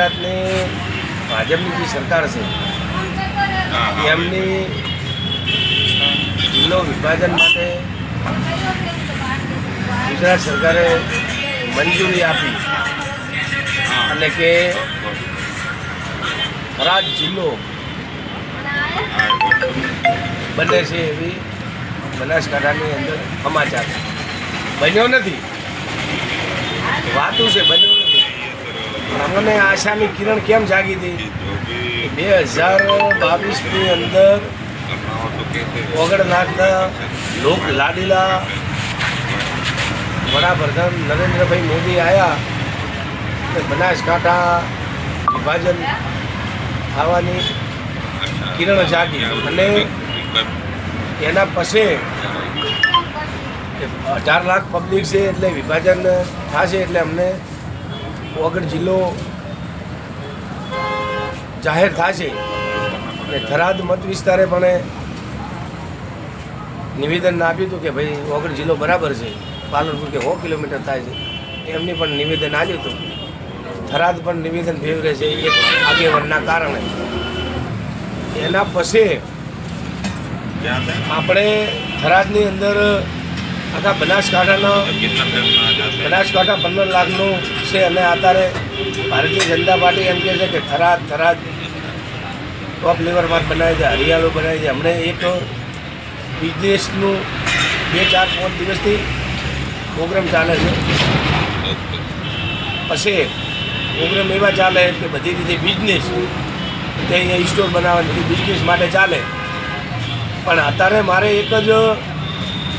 ગુજરાતની ભાજપની જે સરકાર છે એમની જિલ્લો વિભાજન માટે ગુજરાત સરકારે મંજૂરી આપી. અને કે રાજ જિલ્લો બને છે એવી બનાસકાંઠાની અંદર સમાચાર. બન્યો નથી. વાતું છે બન્યો અમને આશાની કિરણ કેમ જાગી હતી? બે હજાર બાવીસની અંદર ઓગણનાથના લોક લાડીલા વડાપ્રધાન નરેન્દ્રભાઈ મોદી આવ્યા બનાસકાંઠા વિભાજન થવાની કિરણ જાગી. અને એના પછી અઢાર લાખ પબ્લિક છે એટલે વિભાજન થશે એટલે અમને વગર જિલ્લો જાહેર થશે અને થરાદ મત વિસ્તારે પણ નિવેદન આપ્યું હતું કે ભાઈ વગર જિલ્લો બરાબર છે. પાલનપુર કે સો કિલોમીટર થાય છે. એમની પણ નિવેદન આપ્યું હતું. થરાદ પણ નિવેદન ફેવરે છે એક આગેવાનના કારણે. એના પછી આપણે થરાદની અંદર આખા બનાસકાંઠાના બનાસકાંઠા પંદર લાખનું છે. અને અત્યારે ભારતીય જનતા પાર્ટી એમ કહે છે કે થરાદ થરાદ ટોપ લેવલમાં બનાવી છે હરિયાળો બનાવી છે હમણે એક બિઝનેસનું બે, ચાર, પાંચ દિવસથી પ્રોગ્રામ ચાલે છે. પછી પ્રોગ્રામ એવા ચાલે કે બધી રીતે બિઝનેસ તે અહીંયા સ્ટોર બનાવવાની બિઝનેસ માટે ચાલે. પણ અત્યારે મારે એક જ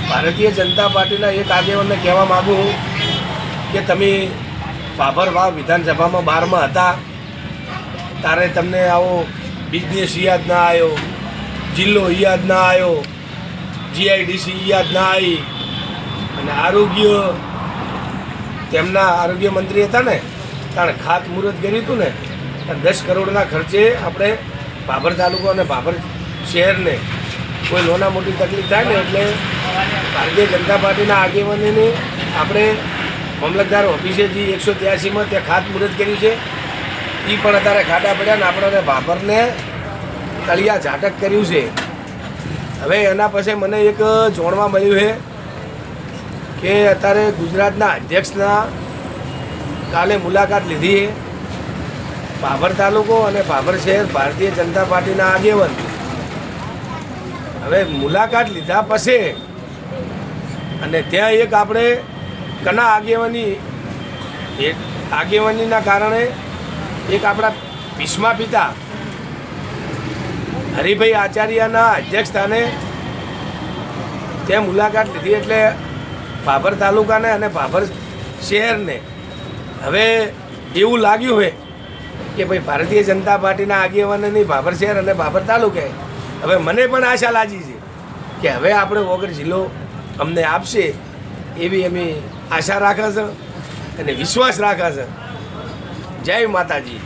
ભારતીય જનતા પાર્ટીના એક આગેવાનને કહેવા માગું કે તમે બાબર વિધાનસભામાં બારમાં હતા. તારે તમને આવો બિઝનેસ યાદ ના આવ્યો, જિલ્લો યાદ ના આવ્યો જીઆઈડીસી યાદ ના આવી. અને આરોગ્ય, તેમના આરોગ્ય મંત્રી હતા ને, તાણે ખાતમુહૂર્ત કર્યું હતું ને દસ કરોડના ખર્ચે આપણે ભાભર તાલુકો અને ભાભર શહેરને કોઈ લોના મોટી તકલીફ થાય ને એટલે ભારતીય જનતા પાર્ટીના આગેવાનીને આપણે મામલતદાર ઓફિસે જે એકસો ત્યાસીમાં ત્યાં ખાતમુહૂર્ત કર્યું છે. એ પણ અત્યારે ખાડા પડ્યા ને આપણને ભાભરને તળિયા ઝાટક કર્યું છે. હવે એના પછી મને એક જોણવા મળ્યું છે કે અત્યારે ગુજરાતના અધ્યક્ષના કાલે મુલાકાત લીધી ભાભર તાલુકો અને ભાભર શહેર ભારતીય જનતા પાર્ટીના આગેવાન. હવે મુલાકાત લીધા પછી અને ત્યાં એક આપણે કના આગેવાની એક આગેવાનીના કારણે એક આપણા ભીષ્મા પિતા હરિભાઈ આચાર્યના અધ્યક્ષ સ્થાને ત્યાં મુલાકાત લીધી એટલે ભાભર તાલુકાને અને ભાભર શહેરને. હવે એવું લાગ્યું હોય કે ભાઈ ભારતીય જનતા પાર્ટીના આગેવાનોની ભાભર શહેર અને ભાભર તાલુકે. હવે મને પણ આશા લાગી છે કે હવે આપણે વગર જિલ્લો અમને આપશે. એવી અમે આશા રાખે છે અને વિશ્વાસ રાખા છે. જય માતાજી.